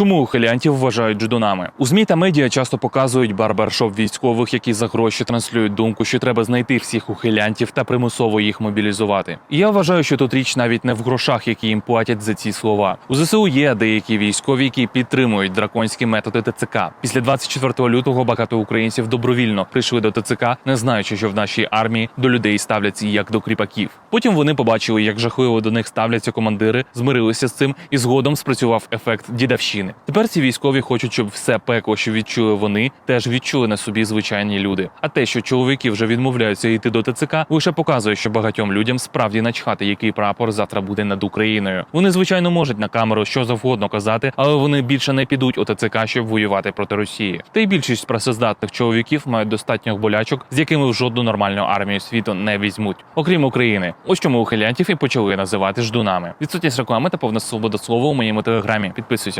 Чому ухилянтів вважають ждунами? У змі та медіа часто показують барбершоп військових, які за гроші транслюють думку, що треба знайти всіх ухилянтів та примусово їх мобілізувати. І я вважаю, що тут річ навіть не в грошах, які їм платять за ці слова. У ЗСУ є деякі військові, які підтримують драконські методи ТЦК. Після 24 лютого багато українців добровільно прийшли до ТЦК, не знаючи, що в нашій армії до людей ставляться як до кріпаків. Потім вони побачили, як жахливо до них ставляться командири, змирилися з цим, і згодом спрацював ефект дідавщини. Тепер ці військові хочуть, щоб все пекло, що відчули вони, теж відчули на собі звичайні люди. А те, що чоловіки вже відмовляються йти до ТЦК, лише показує, що багатьом людям справді начхати, який прапор завтра буде над Україною. Вони звичайно можуть на камеру що завгодно казати, але вони більше не підуть у ТЦК, щоб воювати проти Росії. Та й більшість працездатних чоловіків мають достатньо болячок, з якими в жодну нормальну армію світу не візьмуть, окрім України. Ось чому ухилянтів і почали називати ждунами. Відсутність реклами та повна свобода слова у моєму телеграмі. Підписуйся.